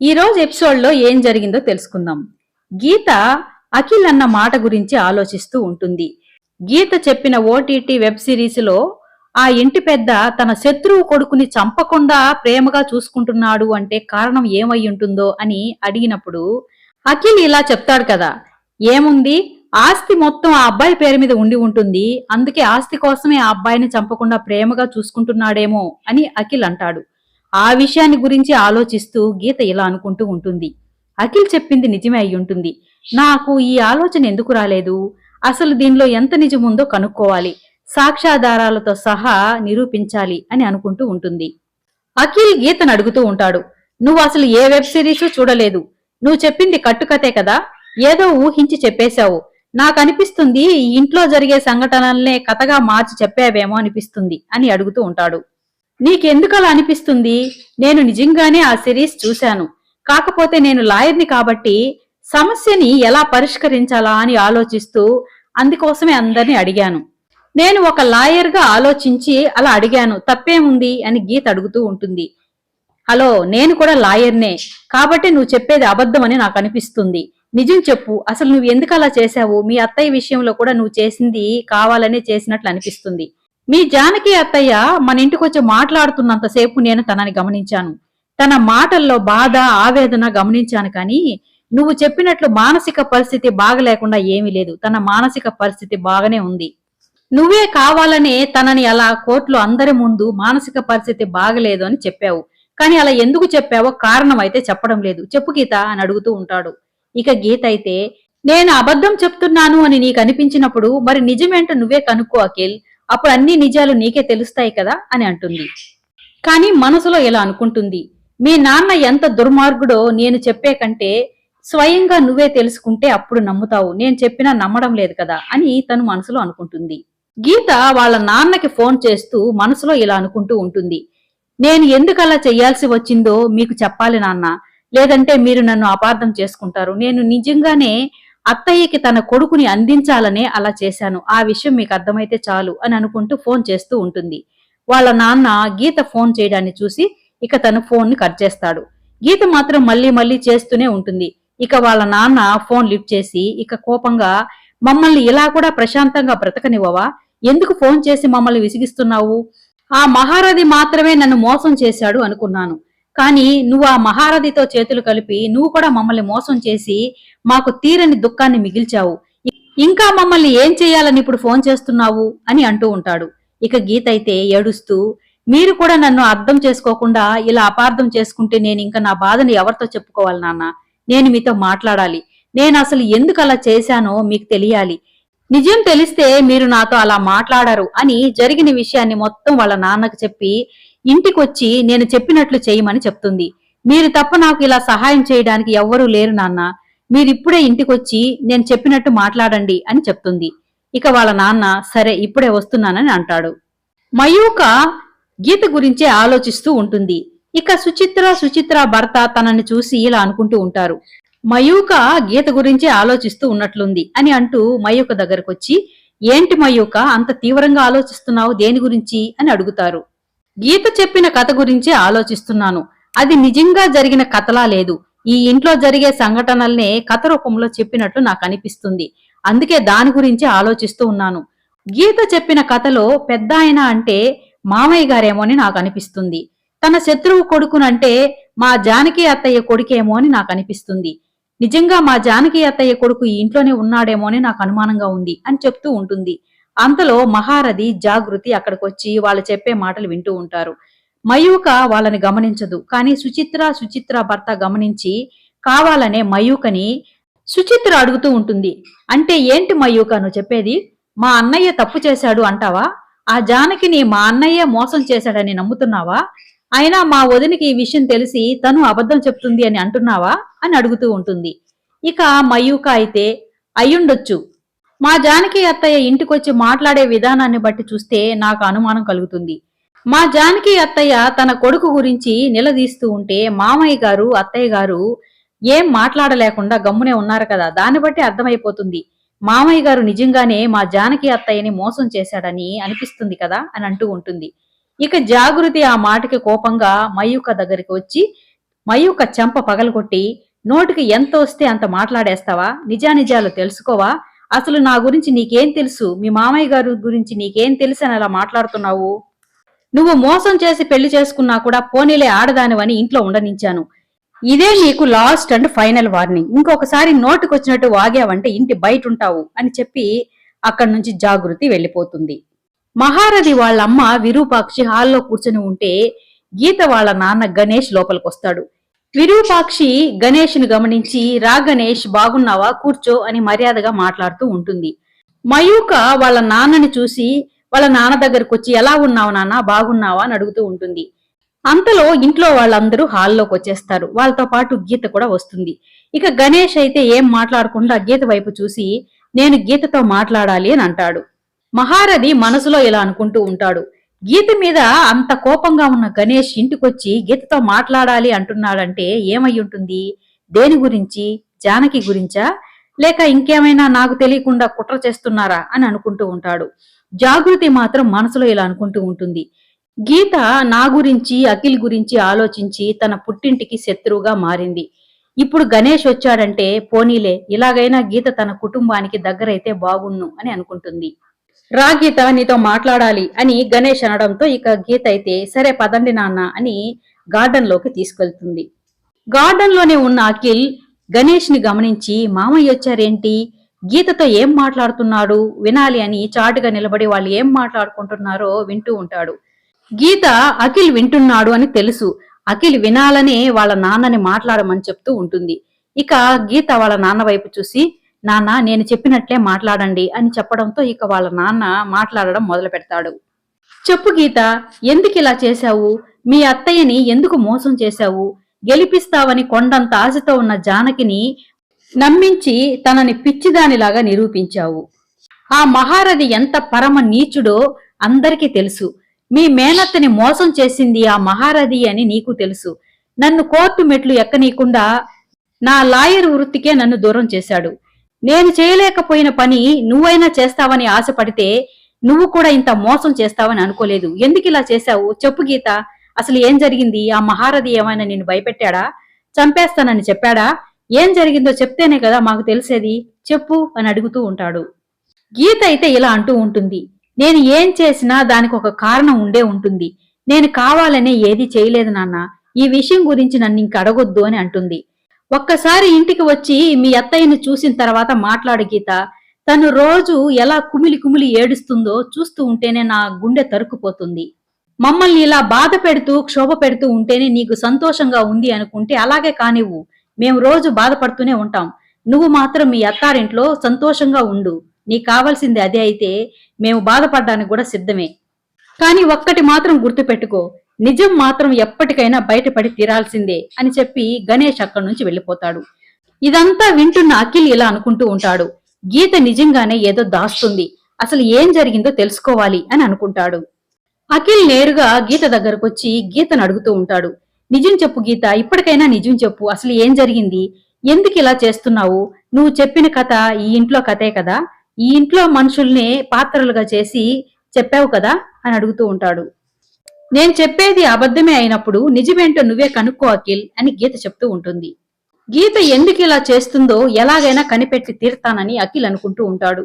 ఈ రోజు ఏం జరిగిందో తెలుసుకుందాం. గీత అఖిల్ అన్న మాట గురించి ఆలోచిస్తూ ఉంటుంది. గీత చెప్పిన ఓటీటీ వెబ్ సిరీస్లో ఆ ఇంటి పెద్ద తన శత్రువు కొడుకుని చంపకుండా ప్రేమగా చూసుకుంటున్నాడు అంటే కారణం ఏమై ఉంటుందో అని అడిగినప్పుడు అఖిల్ ఇలా చెప్తాడు కదా ఏముంది? ఆస్తి మొత్తం ఆ అబ్బాయి పేరు మీద ఉండి ఉంటుంది. అందుకే ఆస్తి కోసమే ఆ అబ్బాయిని చంపకుండా ప్రేమగా చూసుకుంటున్నాడేమో అని అఖిల్ అంటాడు. ఆ విషయాన్ని గురించి ఆలోచిస్తూ గీత ఇలా అనుకుంటూ ఉంటుంది. అఖిల్ చెప్పింది నిజమే అయి ఉంటుంది. నాకు ఈ ఆలోచన ఎందుకు రాలేదు? అసలు దీనిలో ఎంత నిజముందో కనుక్కోవాలి. సాక్ష్యాధారాలతో సహా నిరూపించాలి అని అనుకుంటూ ఉంటుంది. అఖిల్ గీతను అడుగుతూ ఉంటాడు. నువ్వు అసలు ఏ వెబ్ సిరీస్ చూడలేదు. నువ్వు చెప్పింది కట్టుకతే కదా. ఏదో ఊహించి చెప్పేశావు. నాకు అనిపిస్తుంది ఈ ఇంట్లో జరిగే సంఘటనల్నే కథగా మార్చి చెప్పావేమో అనిపిస్తుంది అని అడుగుతూ ఉంటాడు. నీకెందుకు అలా అనిపిస్తుంది? నేను నిజంగానే ఆ సిరీస్ చూశాను. కాకపోతే నేను లాయర్ని కాబట్టి సమస్యని ఎలా పరిష్కరించాలా అని ఆలోచిస్తూ అందుకోసమే అందరినీ అడిగాను. నేను ఒక లాయర్గా ఆలోచించి అలా అడిగాను తప్పేముంది? అని గీత అడుగుతూ ఉంటుంది. హలో నేను కూడా లాయర్నే. కాబట్టి నువ్వు చెప్పేది అబద్ధమని నాకు అనిపిస్తుంది. నిజం చెప్పు. అసలు నువ్వు ఎందుకు అలా చేశావు? మీ అత్తయ్య విషయంలో కూడా నువ్వు చేసింది కావాలనే చేసినట్లు అనిపిస్తుంది. మీ జానకి అత్తయ్య మన ఇంటికొచ్చి మాట్లాడుతున్నంతసేపు నేను తనని గమనించాను. తన మాటల్లో బాధ ఆవేదన గమనించాను కానీ నువ్వు చెప్పినట్లు మానసిక పరిస్థితి బాగలేకుండా ఏమీ లేదు. తన మానసిక పరిస్థితి బాగానే ఉంది. నువ్వే కావాలనే తనని అలా కోర్టులో అందరి ముందు మానసిక పరిస్థితి బాగలేదు అని చెప్పావు. కానీ అలా ఎందుకు చెప్పావో కారణం అయితే చెప్పడం లేదు. చెప్పు గీత అని అడుగుతూ ఉంటాడు. ఇక గీత అయితే నేను అబద్ధం చెప్తున్నాను అని నీకు అనిపించినప్పుడు మరి నిజమేంటో నువ్వే కనుక్కో అఖిల్. అప్పుడు అన్ని నిజాలు నీకే తెలుస్తాయి కదా అని అంటుంది. కానీ మనసులో ఇలా అనుకుంటుంది? మీ నాన్న ఎంత దుర్మార్గుడో నేను చెప్పే కంటే స్వయంగా నువ్వే తెలుసుకుంటే అప్పుడు నమ్ముతావు. నేను చెప్పినా నమ్మడం లేదు కదా అని తను మనసులో అనుకుంటుంది. గీత వాళ్ళ నాన్నకి ఫోన్ చేస్తూ మనసులో ఇలా అనుకుంటూ ఉంటుంది. నేను ఎందుకు అలా చెయ్యాల్సి వచ్చిందో మీకు చెప్పాలి నాన్న. లేదంటే మీరు నన్ను అపార్థం చేసుకుంటారు. నేను నిజంగానే అత్తయ్యకి తన కొడుకుని అందించాలనే అలా చేశాను. ఆ విషయం మీకు అర్థమైతే చాలు అని అనుకుంటూ ఫోన్ చేస్తూ ఉంటుంది. వాళ్ళ నాన్న గీత ఫోన్ చేయడాన్ని చూసి ఇక తను ఫోన్ని కట్ చేస్తాడు. గీత మాత్రం మళ్ళీ మళ్ళీ చేస్తూనే ఉంటుంది. ఇక వాళ్ళ నాన్న ఫోన్ లిఫ్ట్ చేసి ఇక కోపంగా మమ్మల్ని ఇలా కూడా ప్రశాంతంగా బ్రతకనివ్వవా? ఎందుకు ఫోన్ చేసి మమ్మల్ని విసిగిస్తున్నావు? ఆ మహారథి మాత్రమే నన్ను మోసం చేశాడు అనుకున్నాను. కానీ నువ్వు ఆ మహారథితో చేతులు కలిపి నువ్వు కూడా మమ్మల్ని మోసం చేసి మాకు తీరని దుఃఖాన్ని మిగిల్చావు. ఇంకా మమ్మల్ని ఏం చేయాలని ఇప్పుడు ఫోన్ చేస్తున్నావు? అని అంటూ ఉంటాడు. ఇక గీత అయితే ఏడుస్తూ మీరు కూడా నన్ను అర్థం చేసుకోకుండా ఇలా అపార్థం చేసుకుంటే నేను ఇంకా నా బాధని ఎవరితో చెప్పుకోవాలి నాన్న? నేను మీతో మాట్లాడాలి. నేను అసలు ఎందుకు అలా చేశానో మీకు తెలియాలి. నిజం తెలిస్తే మీరు నాతో అలా మాట్లాడరు అని జరిగిన విషయాన్ని మొత్తం వాళ్ళ నాన్నకు చెప్పి ఇంటికొచ్చి నేను చెప్పినట్లు చేయమని చెప్తుంది. మీరు తప్ప నాకు ఇలా సహాయం చేయడానికి ఎవ్వరూ లేరు నాన్న. మీరిప్పుడే ఇంటికొచ్చి నేను చెప్పినట్టు మాట్లాడండి అని చెప్తుంది. ఇక వాళ్ళ నాన్న సరే ఇప్పుడే వస్తున్నానని అంటాడు. మయూక గీత గురించే ఆలోచిస్తూ ఉంటుంది. ఇక సుచిత్ర సుచిత్ర భర్త తనని చూసి ఇలా అనుకుంటూ ఉంటారు. మయూక గీత గురించే ఆలోచిస్తూ ఉన్నట్లుంది అని అంటూ మయూక దగ్గరకొచ్చి ఏంటి మయూక అంత తీవ్రంగా ఆలోచిస్తున్నావు దేని గురించి? అని అడుగుతారు. గీత చెప్పిన కథ గురించి ఆలోచిస్తున్నాను. అది నిజంగా జరిగిన కథలా లేదు. ఈ ఇంట్లో జరిగే సంఘటనల్నే కథ రూపంలో చెప్పినట్లు నాకు అనిపిస్తుంది. అందుకే దాని గురించి ఆలోచిస్తూ ఉన్నాను. గీత చెప్పిన కథలో పెద్ద ఆయన అంటే మామయ్య గారేమో అని నాకు అనిపిస్తుంది. తన శత్రువు కొడుకునంటే మా జానకి అత్తయ్య కొడుకేమో అని నాకు అనిపిస్తుంది. నిజంగా మా జానకి అత్తయ్య కొడుకు ఈ ఇంట్లోనే ఉన్నాడేమో అని నాకు అనుమానంగా ఉంది అని చెప్తూ ఉంటుంది. అంతలో మహారథి జాగృతి అక్కడికొచ్చి వాళ్ళు చెప్పే మాటలు వింటూ ఉంటారు. మయూక వాళ్ళని గమనించదు. కానీ సుచిత్ర సుచిత్ర భర్త గమనించి కావాలనే మయూకని సుచిత్ర అడుగుతూ ఉంటుంది. అంటే ఏంటి మయూక నువ్వు చెప్పేది? మా అన్నయ్య తప్పు చేశాడు అంటావా? ఆ జానకిని మా అన్నయ్య మోసం చేశాడని నమ్ముతున్నావా? అయినా మా వదినికి ఈ విషయం తెలిసి తను అబద్ధం చెప్తుంది అని అంటున్నావా? అని అడుగుతూ ఉంటుంది. ఇక మయూక అయితే అయ్యుండొచ్చు. మా జానకి అత్తయ్య ఇంటికొచ్చి మాట్లాడే విధానాన్ని బట్టి చూస్తే నాకు అనుమానం కలుగుతుంది. మా జానకి అత్తయ్య తన కొడుకు గురించి నిలదీస్తూ ఉంటే మామయ్య గారు అత్తయ్య గారు ఏం మాట్లాడలేకుండా గమ్మునే ఉన్నారు కదా దాన్ని బట్టి అర్థమైపోతుంది. మామయ్య గారు నిజంగానే మా జానకి అత్తయ్యని మోసం చేశాడని అనిపిస్తుంది కదా అని అంటూ ఉంటుంది. ఇక జాగృతి ఆ మాటకి కోపంగా మయూక దగ్గరికి వచ్చి మయూక చెంప పగలగొట్టి నోటికి ఎంత వస్తే అంత మాట్లాడేస్తావా? నిజానిజాలు తెలుసుకోవా? అసలు నా గురించి నీకేం తెలుసు? మీ మామయ్య గారి గురించి నీకేం తెలుసు అని అలా మాట్లాడుతున్నావు? నువ్వు మోసం చేసి పెళ్ళి చేసుకున్నా కూడా పోనీలే ఆడదానివని ఇంట్లో ఉండనించాను ఇదే నీకు లాస్ట్ అండ్ ఫైనల్ వార్నింగ్. ఇంకొకసారి నోటికొచ్చినట్టు వాగావంటే ఇంటి బయట ఉంటావు అని చెప్పి అక్కడి నుంచి జాగృతి వెళ్ళిపోతుంది. మహారథి వాళ్ళమ్మ విరూపాక్షి హాల్లో కూర్చొని ఉంటే గీత వాళ్ళ నాన్న గణేష్ లోపలికొస్తాడు. విరూపాక్షి గణేష్ను గమనించి రా గణేష్ బాగున్నావా? కూర్చో అని మర్యాదగా మాట్లాడుతూ ఉంటుంది. మయూక వాళ్ళ నాన్నని చూసి వాళ్ళ నాన్న దగ్గరకు వచ్చి ఎలా ఉన్నావు నాన్న? బాగున్నావా? అని అడుగుతూ ఉంటుంది. అంతలో ఇంట్లో వాళ్ళందరూ హాల్లోకి వచ్చేస్తారు వాళ్ళతో పాటు గీత కూడా వస్తుంది. ఇక గణేష్ అయితే ఏం మాట్లాడకుండా గీత వైపు చూసి నేను గీతతో మాట్లాడాలి అని అంటాడు. మహారథి మనసులో ఇలా అనుకుంటూ ఉంటాడు. గీత మీద అంత కోపంగా ఉన్న గణేష్ ఇంటికొచ్చి గీతతో మాట్లాడాలి అంటున్నాడంటే ఏమై ఉంటుంది? దేని గురించి? జానకి గురించా? లేక ఇంకేమైనా నాకు తెలియకుండా కుట్ర చేస్తున్నారా? అని అనుకుంటూ ఉంటాడు. జాగృతి మాత్రం మనసులో ఇలా అనుకుంటూ ఉంటుంది. గీత నా గురించి అఖిల్ గురించి ఆలోచించి తన పుట్టింటికి శత్రువుగా మారింది. ఇప్పుడు గణేష్ వచ్చాడంటే పోనీలే ఇలాగైనా గీత తన కుటుంబానికి దగ్గరైతే బాగున్ను అని అనుకుంటుంది. రా గీత నీతో మాట్లాడాలి అని గణేష్ అనడంతో ఇక గీత అయితే సరే పదండి నాన్న అని గార్డెన్లోకి తీసుకెళ్తుంది. గార్డెన్లోనే ఉన్న అఖిల్ గణేష్ని గమనించి మామయ్య వచ్చారేంటి? గీతతో ఏం మాట్లాడుతున్నాడు? వినాలి అని చాటుగా నిలబడి వాళ్ళు ఏం మాట్లాడుకుంటున్నారో వింటూ ఉంటాడు. గీత అఖిల్ వింటున్నాడు అని తెలుసు. అఖిల్ వినాలనే వాళ్ళ నాన్నని మాట్లాడమని చెప్తూ ఉంటుంది. ఇక గీత వాళ్ళ నాన్న వైపు చూసి నాన్న నేను చెప్పినట్లే మాట్లాడండి అని చెప్పడంతో ఇక వాళ్ళ నాన్న మాట్లాడడం మొదలు పెడతాడు. చెప్పు గీత ఎందుకు ఇలా చేశావు? మీ అత్తయ్యని ఎందుకు మోసం చేశావు? గెలిపిస్తావని కొండంత ఆశతో ఉన్న జానకిని నమ్మించి తనని పిచ్చిదానిలాగా నిరూపించావు. ఆ మహారథి ఎంత పరమ నీచుడో అందరికీ తెలుసు. మీ మేనత్తని మోసం చేసింది ఆ మహారథి అని నీకు తెలుసు. నన్ను కోర్టు మెట్లు ఎక్కనీయకుండా నా లాయర్ వృత్తికే నన్ను దూరం చేశాడు. నేను చేయలేకపోయిన పని నువ్వైనా చేస్తావని ఆశపడితే నువ్వు కూడా ఇంత మోసం చేస్తావని అనుకోలేదు. ఎందుకు ఇలా చేశావు? చెప్పు గీత. అసలు ఏం జరిగింది? ఆ మహారథి ఏమైనా నిన్ను భయపెట్టాడా? చంపేస్తానని చెప్పాడా? ఏం జరిగిందో చెప్తేనే కదా మాకు తెలిసేది. చెప్పు అని అడుగుతూ ఉంటాడు. గీత అయితే ఇలా అంటూ ఉంటుంది. నేను ఏం చేసినా దానికి ఒక కారణం ఉండే ఉంటుంది. నేను కావాలనే ఏది చేయలేదు నాన్న. ఈ విషయం గురించి నన్ను ఇంక అడగొద్దు అని అంటుంది. ఒక్కసారి ఇంటికి వచ్చి మీ అత్తయ్యను చూసిన తర్వాత మాట్లాడు గీత. తను రోజు ఎలా కుమిలి కుమిలి ఏడుస్తుందో చూస్తూ ఉంటేనే నా గుండె తరుక్కుపోతుంది. మమ్మల్ని ఇలా బాధ పెడుతూ క్షోభ పెడుతూ ఉంటేనే నీకు సంతోషంగా ఉంది అనుకుంటే అలాగే కానివ్వు. మేము రోజు బాధపడుతూనే ఉంటాం. నువ్వు మాత్రం మీ అత్తారింట్లో సంతోషంగా ఉండు. నీకు కావాల్సింది అదే అయితే మేము బాధపడడానికి కూడా సిద్ధమే. కానీ ఒక్కటి మాత్రం గుర్తుపెట్టుకో. నిజం మాత్రం ఎప్పటికైనా బయటపడి తీరాల్సిందే అని చెప్పి గణేష్ అక్కడి నుంచి వెళ్ళిపోతాడు. ఇదంతా వింటున్న అఖిల్ ఇలా అనుకుంటూ ఉంటాడు. గీత నిజంగానే ఏదో దాస్తుంది. అసలు ఏం జరిగిందో తెలుసుకోవాలి అని అనుకుంటాడు. అఖిల్ నేరుగా గీత దగ్గరకొచ్చి గీతను అడుగుతూ ఉంటాడు. నిజం చెప్పు గీత ఇప్పటికైనా నిజం చెప్పు. అసలు ఏం జరిగింది? ఎందుకు ఇలా చేస్తున్నావు? నువ్వు చెప్పిన కథ ఈ ఇంట్లో కథే కదా? ఈ ఇంట్లో మనుషుల్ని పాత్రలుగా చేసి చెప్పావు కదా? అని అడుగుతూ ఉంటాడు. నేను చెప్పేది అబద్ధమే అయినప్పుడు నిజమేంటో నువ్వే కనుక్కో అఖిల్ అని గీత చెప్తూ ఉంటుంది. గీత ఎందుకు ఇలా చేస్తుందో ఎలాగైనా కనిపెట్టి తీర్తానని అఖిల్ అనుకుంటూ ఉంటాడు.